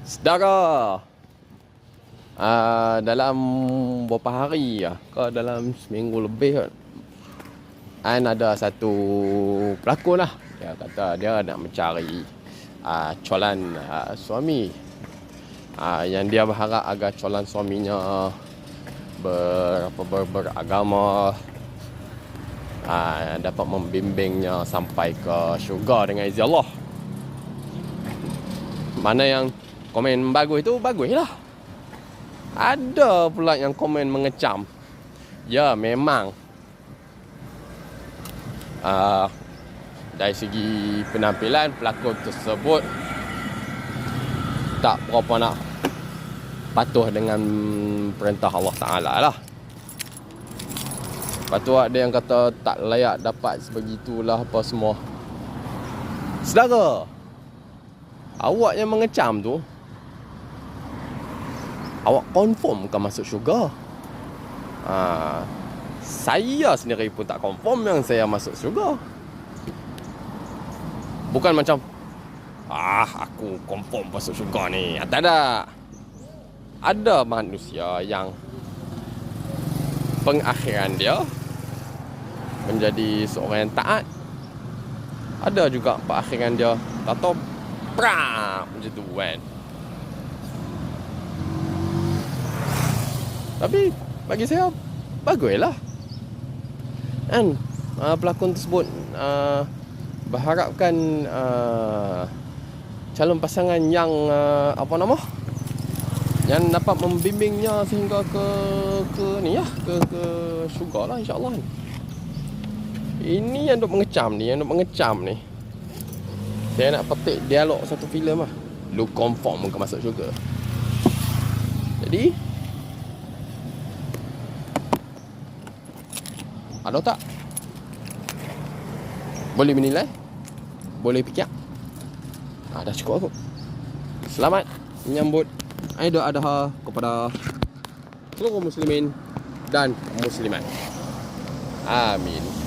Sedara uh, Dalam Berapa hari ya? Ke dalam seminggu lebih kot. An ada satu pelakon lah. Dia kata dia nak mencari uh, Colan uh, suami. Uh, Yang dia berharap agar colan suaminya ber, apa, ber, Beragama uh, Dapat membimbingnya sampai ke syurga dengan izin Allah. Mana yang komen bagus tu bagus lah. Ada pula yang komen mengecam. Ya memang. Uh, dari segi penampilan pelakon tersebut tak berapa nak patuh dengan perintah Allah Ta'ala lah. Lepas tu ada yang kata tak layak dapat sebegitulah apa semua. Saudara Awak yang mengecam tu Awak confirm kan masuk syurga. Ha, Saya sendiri pun tak confirm yang saya masuk syurga. Bukan macam Ah aku confirm masuk syurga ni. Ah, Tak ada. Ada manusia yang Pengakhiran dia Menjadi seorang yang taat. Ada juga pengakhiran dia Tak tahu Macam tu kan Tapi bagi saya baguslah. Kan uh, pelakon tersebut uh, berharapkan uh, calon pasangan yang uh, apa nama? Yang dapat membimbingnya sehingga ke ke ni ya, ke ke syurga lah insya-Allah. Ini yang duk mengecam ni, yang duk mengecam ni. Saya nak petik dialog satu filem lah. Lu confirm kau masuk syurga. Jadi Ada tak? Boleh menilai? Boleh fikir? Ah, dah cukup aku. Selamat menyambut Aidul Adha kepada seluruh muslimin dan muslimat. Amin.